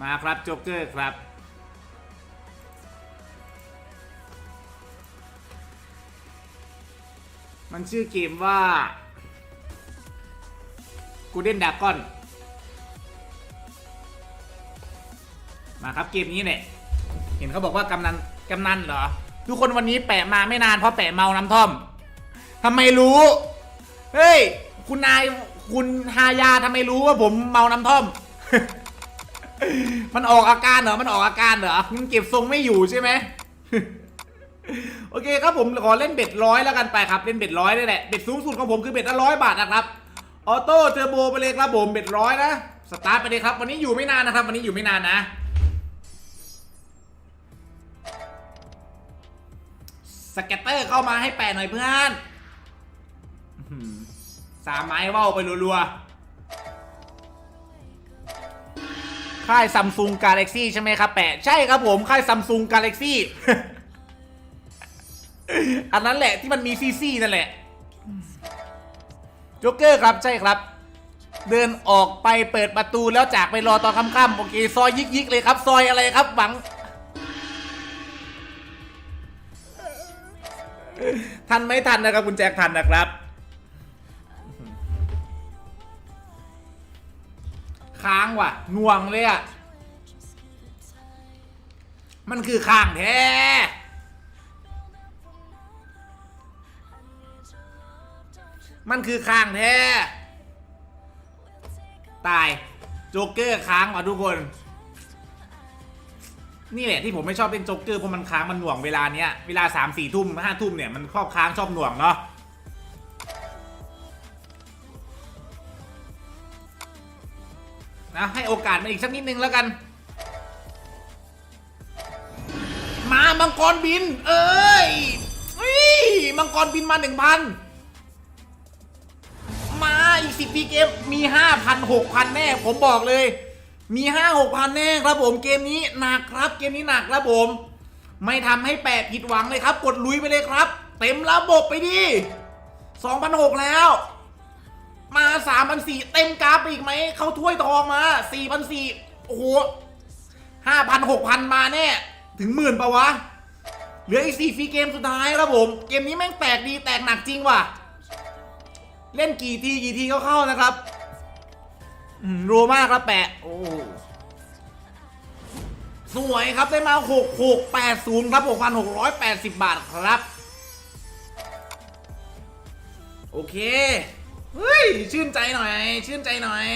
มาครับโจ๊กเกอร์ครับ มันชื่อเกมว่ากูเด่นดากอน มาครับเกมนี้เนี่ย เห็นเขาบอกว่ากำนันกำนันเหรอ ทุกคนวันนี้แปะมาไม่นานเพราะแปะเมาน้ำท่อมทำไมรู้ เฮ้ย คุณนายคุณฮายาทำไมรู้ว่าผมเมาน้ำท่อม มันออกอาการเหรอ มันออกอาการเหรอ มันเก็บทรงไม่อยู่ใช่ไหม โอเคครับผมขอเล่นเบ็ดร้อยแล้วกันไปครับ เล่นเบ็ดร้อยนี่แหละ เบ็ดสูงสุดของผมคือเบ็ดละร้อยบาทนะครับ ออโต้เทอร์โบไปเลยครับผมเบ็ดร้อยนะ สตาร์ทไปเลยครับ วันนี้อยู่ไม่นานนะครับ วันนี้อยู่ไม่นานนะ สเก็ตเตอร์เข้ามาให้แปะหน่อยเพื่อนสามไม้ว่าวไปรัวๆ ค่ายซัมซุงกา a ล็กซี่ใช่ไหมครับแปะใช่ครับผมค่ายซัมซุงกา a ล็กซี่อันนั้นแหละที่มันมีซีซีนั่นแหละโจ๊กเกอร์ครับใช่ครับ เดินออกไปเปิดประตูแล้วจากไปรอตอนค่ำๆโอเคซอยยิกๆเลยครับ ซอยอะไรครับหวัง ทันไม่ทันนะครับคุณแจ็คทันนะครับ ค้างว่ะน่วงเลยอะ มันคือค้างแท้มันคือค้างแท้ ตายโจ๊กเกอร์ค้างว่ะทุกคน นี่แหละที่ผมไม่ชอบเล่นโจ๊กเกอร์เพราะมันค้างมันหน่วงเวลาเนี้ย เวลาสามสี่ทุ่มห้าทุ่มเนี่ยมันครอบค้างชอบหน่วงเนาะ นะให้โอกาสมันอีกสักนิดนึงแล้วกัน มามังกรบิน เอ้ยมังกรบินมาหนึ่งพันมาอีกสิบปีเกมมีห้าพันหกพันแน่ผมบอกเลย มีห้าหกพันแน่ครับผมเกมนี้หนักครับเกมนี้หนักครับผม ไม่ทำให้แปะผิดหวังเลยครับ กดลุยไปเลยครับ เต็มระบบไปดิสองพันหกแล้ว มาสามพันสี่เต็มกราฟไปอีกไหม เขาถ้วยทองมาสี่พันสี่โอ้โหห้าพันหกพันมาแน่ ถึงหมื่นปะวะ เหลืออีกสี่ฟรีเกมสุดท้ายครับผม เกมนี้แม่งแตกดีแตกหนักจริงว่ะ เล่นกี่ทีกี่ทีก็เข้านะครับรัวมากครับแปะ โอ้สวยครับได้มา 6680 ครับ 6,680 บาทครับ โอเค เฮ้ย ชื่นใจหน่อย ชื่นใจหน่อย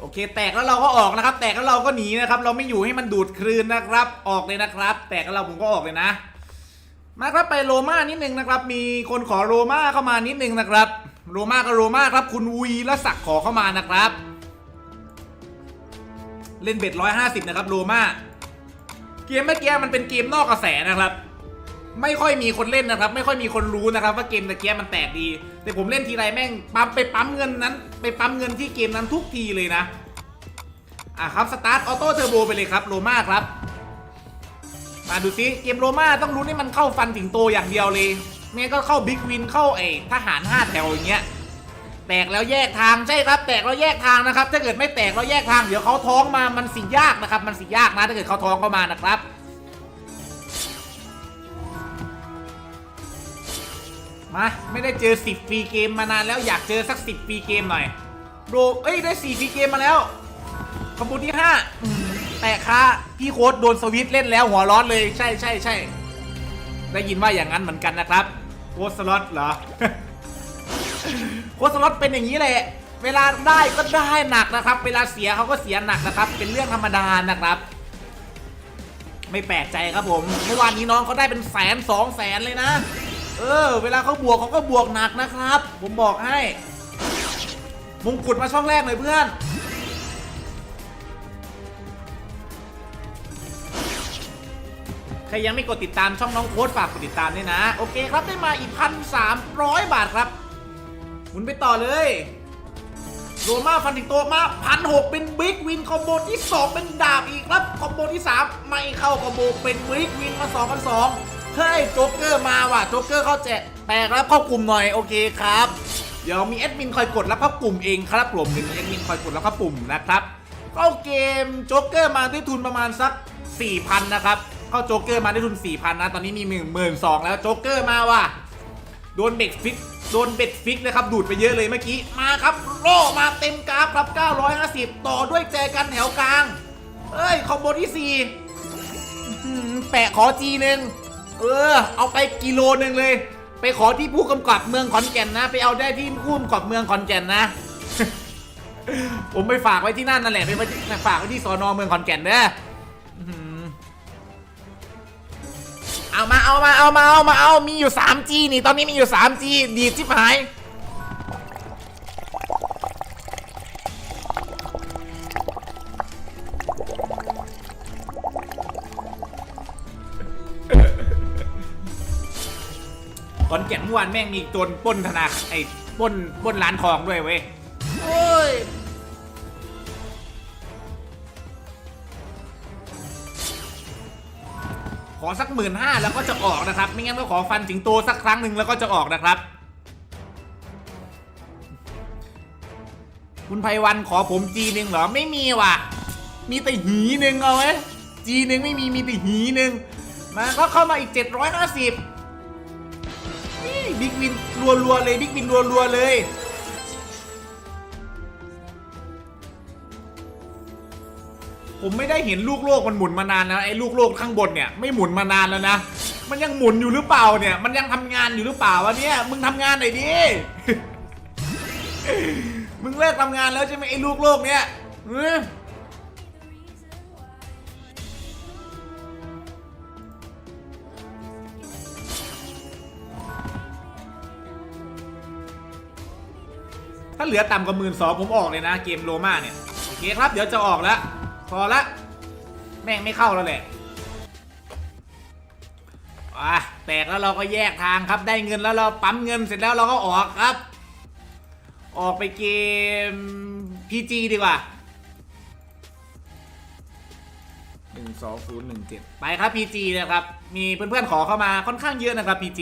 โอเค แตกแล้วเราก็ออกนะครับ แตกแล้วเราก็หนีนะครับ เราไม่อยู่ให้มันดูดคลืนนะครับ ออกเลยนะครับ แตกแล้วเราผมก็ออกเลยนะ มาครับไปโรม่านิดนึงนะครับ มีคนขอโรม่าเข้ามานิดนึงนะครับ โรม่าก็โรม่าครับ คุณวีและศักขอเข้ามานะครับ เล่นเบ็ดร้อยห้าสิบนะครับโรม่า เกมเมื่อกี้มันเป็นเกมนอกกระแสนะครับ ไม่ค่อยมีคนเล่นนะครับ ไม่ค่อยมีคนรู้นะครับ ว่าเกมตะเกียมันแตกดี แต่ผมเล่นทีไรแม่งปั๊มไปปั๊มเงินนั้น ไปปั๊มเงินที่เกมนั้นทุกทีเลยนะอะครับสตาร์ทออโต้เทอร์โบไปเลยครับโรม่าครับมาดูซิเกมโรม่าต้องรู้ให้มันเข้าฟันสิงโตอย่างเดียวเลยไม่ก็เข้าบิ๊กวินเข้าไอ้ทหารห้าแถวอย่างเงี้ย แตกแล้วแยกทางใช่ครับ แตกแล้วแยกทางนะครับ ถ้าเกิดไม่แตกแล้วแยกทางเดี๋ยวเขาท้องมามันสิยากนะครับ มันสิยากนะถ้าเกิดเขาท้องเข้ามานะครับมาไม่ได้เจอ 10ฟรีเกมมานานแล้วอยากเจอสัก 10ฟรีเกมหน่อยโรเอ้ยได้4ฟรีเกมมาแล้วขบวนที่5แต่ค้าพี่โค้ดโดนสวิตช์เล่นแล้วหัวร้อนเลยใช่ใช่ใช่ได้ยินว่าอย่างนั้นเหมือนกันนะครับโค้ดสล็อตเหรอ โค้ดสล็อตเป็นอย่างนี้แหละ เวลาได้ก็ได้หนักนะครับ เวลาเสียเขาก็เสียหนักนะครับ เป็นเรื่องธรรมดานะครับ ไม่แปลกใจครับผม เมื่อวานนี้น้องเขาได้เป็นแสนสองแสนเลยนะ เออ เวลาเขาบวกเขาก็บวกหนักนะครับ ผมบอกให้มงกุฎมาช่องแรกหน่อยเพื่อนใครยังไม่กดติดตามช่องน้องโค้ดฝากกดติดตามด้วยนะ โอเคครับได้มาอีกพันสามร้อยบาทครับ มุนไปต่อเลยโรมาฟันติงโตมาพันหกเป็นบิ๊กวินคอมโบที่ 2 เป็นดาบอีกครับคอมโบที่ 3 ไม่เข้าคอมโบเป็นบิ๊กวินมา2 0 0เฮ้ยโจ๊กเกอร์มาว่ะโจ๊กเกอร์เข้าแจกแตกแล้วเข้ากลุ่มหน่อยโอเคครับ เดี๋ยวมีแอดมินคอยกดแล้วเข้ากลุ่มเองครับผมมีแอดมินคอยกดแล้วเข้ากลุ่มนะครับเข้าเกมโจ๊กเกอร์มาด้วยทุนประมาณสัก4,000นะครับเข้าโจ๊กเกอร์มาได้ทุน4,000นะ ตอนนี้มี 1 2 0 0 0แล้วโจ๊กเกอร์มาว่ะ โดนเบ็ดฟิก โดนเบ็ดฟิกเลยครับ ดูดไปเยอะเลยเมื่อกี้ มาครับโล่มาเต็มกราฟครับ 950 ต่อด้วยแจกันแถวกลาง เอ้ย คอมโบที่ 4 แปะขอจีหนึ่งเออ เอาไปกิโลหนึ่งเลย ไปขอที่ผู้กำกับเมืองขอนแก่นนะ ไปเอาได้ที่ผู้กำกับเมืองขอนแก่นนะ ผมไปฝากไว้ที่นั่นนั่นแหละ ไปฝากไว้ที่สอนอเมืองขอนแก่นเด้อ เอามาเอามาเอามาเอามาเอามีอยู่ 3G นี่ตอนนี้มีอยู่ 3G ดีดชิบหายขอนแก่นเมื่อวานแม่งมีโจรปล้นธนาคารไอ้ปล้นปล้นร้านทองด้วยเว้ย โอ้ย ขอสักหมื่นห้าแล้วก็จะออกนะครับ ไม่งั้นก็ขอฟันสิงโตสักครั้งหนึ่งแล้วก็จะออกนะครับ คุณไพวันขอผมจีหนึ่งเหรอไม่มีว่ะ มีแต่หีหนึ่งเอาไว้จีหนึ่งไม่มีมีแต่หีหนึ่งมาก็เข้ามาอีก 750นี่บิ๊กวินรัวๆเลยบิ๊กวินรัวๆเลย ผมไม่ได้เห็นลูกโลกมันหมุนมานานแล้วไอ้ลูกโลกข้างบนเนี่ยไม่หมุนมานานแล้วนะ มันยังหมุนอยู่หรือเปล่าเนี่ย มันยังทำงานอยู่หรือเปล่าวะเนี่ย มึงทำงานหน่อยดิ มึงเลิกทำงานแล้วใช่ไหมไอ้ลูกโลกเนี่ยถ้าเหลือต่ำกว่าหมื่นสองผมออกเลยนะเกมโรม่าเนี่ย โอเคครับ เดี๋ยวจะออกแล้ว พอละ แม่งไม่เข้าแล้วแหละอะแตกแล้วเราก็แยกทางครับได้เงินแล้วเราปั๊มเงินเสร็จแล้วเราก็ออกครับ ออกไปเกม PG ดีกว่าหนึ่งสองศูนย์หนึ่งเจ็ดไปครับ PG นะครับ มีเพื่อนๆขอเข้ามาค่อนข้างเยอะนะครับ PG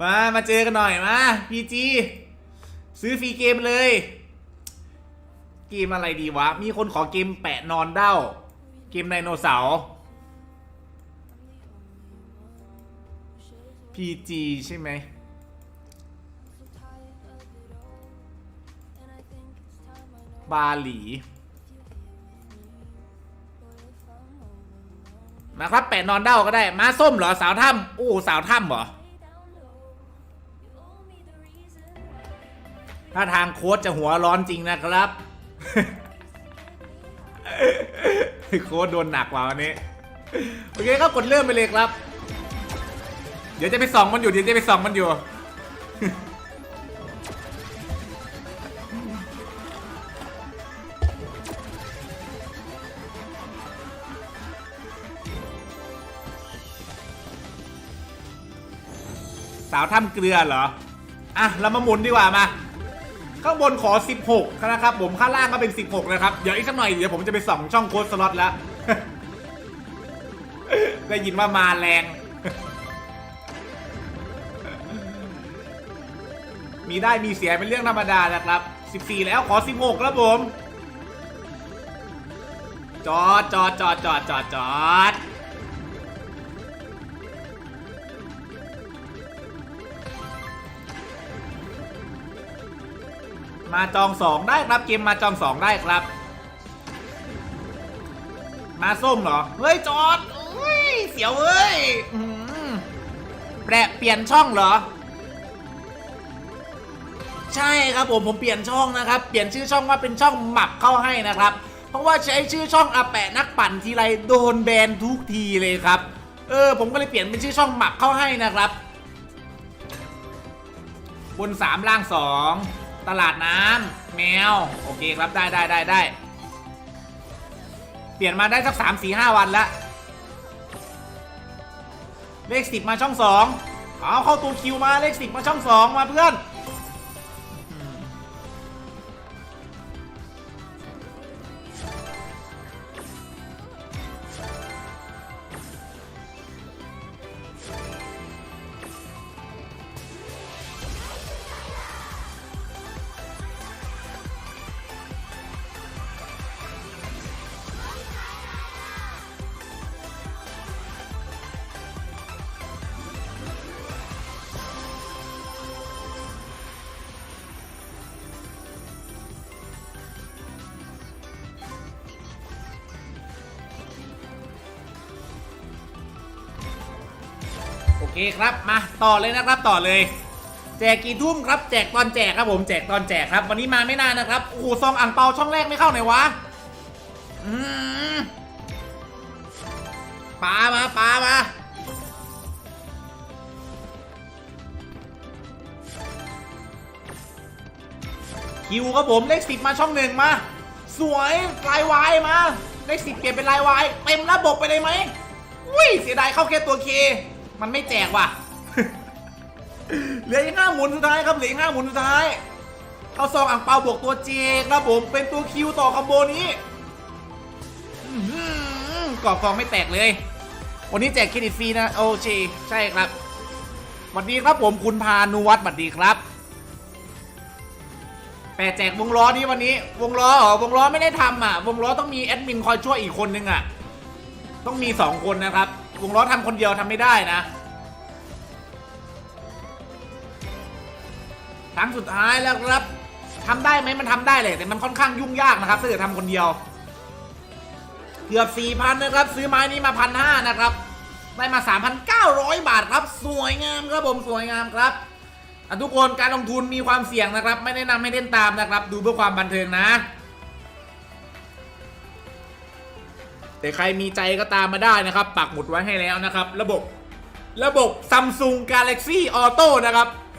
มา มาเจอกันหน่อยมา PG ซื้อฟรีเกมเลย เกมอะไรดีวะ มีคนขอเกมแปะนอนเด้า เกมไดโนเสาร์ PG ใช่ไหม บาหลี มาครับแปะนอนเด้าก็ได้ มาส้มเหรอ สาวถ้ำโอ้สาวถ้ำเหรอ ถ้าทางโค้ชจะหัวร้อนจริงนะครับ โค้ชโดนหนักกว่าวันนี้ โอเคครับกดเริ่มไปเลยครับ เดี๋ยวจะไปส่องมันอยู่ เดี๋ยวจะไปส่องมันอยู่ สาวถ้ำเกลือเหรอ อะ เรามาหมุนดีกว่ามา ข้างบนขอ 16นะครับผมข้างล่างก็เป็น 16 นะครับ เดี๋ยวอีกสักหน่อยเดี๋ยวผมจะไปส่องช่องโค้ดสล็อตแล้ว ได้ยินว่ามาแรง มีได้มีเสียเป็นเรื่องธรรมดานะครับ 14 แล้วขอ 16 ครับผม จอดจอดจอดจอดจอดจอด มาจองสองได้ครับเกมมาจองสองได้ครับ มาส้มเหรอ เฮ้ยจอดอุ้ยเสียวเอ้ยแปะเปลี่ยนช่องเหรอ ใช่ครับผมผมเปลี่ยนช่องนะครับ เปลี่ยนชื่อช่องว่าเป็นช่องหมับเข้าให้นะครับ เพราะว่าใช้ชื่อช่องอาแปะนักปั่นทีไรโดนแบนทุกทีเลยครับ เออ ผมก็เลยเปลี่ยนเป็นชื่อช่องหมับเข้าให้นะครับ บนสามล่างสอง ตลาดน้ำแมว โอเคครับได้ได้ได้ได้เปลี่ยนมาได้สักสามสี่ห้าวันละเลขสิบมาช่องสองเอาเข้าตัวคิวมาเลขสิบมาช่องสองมาเพื่อน เคครับมาต่อเลยนะครับต่อเลย แจกกี่ทุ่มครับแจกตอนแจกครับผมแจกตอนแจกครับ วันนี้มาไม่นานนะครับโอ้โหซองอ่างเปาช่องแรกไม่เข้าไหนวะอืมปามาปลามาคิวครับผมเลขสิบมาช่องหนึ่งมา สวยลายวายมา เลขสิบเปลี่ยนเป็นลายวายเต็มระบบไปเลยไหมอุ้ยเสียดายเข้าแค่ตัวเค มันไม่แจกว่ะ เหลืออีกห้าหมุนสุดท้ายครับเหลืออีกห้าหมุนสุดท้าย เข้าซองอ่างเปาบวกตัวเจครับผมเป็นตัวคิวต่อคอมโบนี้อื้อหือกรอบฟองไม่แตกเลย วันนี้แจกเครดิตฟรีนะโอเคใช่ครับสวัสดีครับผมคุณพานุวัฒน์สวัสดีครับแปดแจกวงล้อนี้วันนี้ วงล้อเหรอวงล้อไม่ได้ทำอะ วงล้อต้องมีแอดมินคอยช่วยอีกคนนึงอะ ต้องมีสองคนนะครับ วงล้อทำคนเดียวทำไม่ได้นะครั้งสุดท้ายแล้วครับทำได้ไหมมันทำได้เลยแต่มันค่อนข้างยุ่งยากนะครับถ้าเกิดทำคนเดียว เกือบสี่พันนะครับ ซื้อไม้นี้มาพันห้านะครับ ได้มา 3,900 บาทครับ สวยงามครับผมสวยงามครับทุกคนการลงทุนมีความเสี่ยงนะครับ ไม่แนะนำให้เล่นตามนะครับ ดูเพื่อความบันเทิงนะ แต่ใครมีใจก็ตามมาได้นะครับปักหมุดไว้ให้แล้วนะครับ ระบบระบบ Samsung Galaxy Auto นะครับ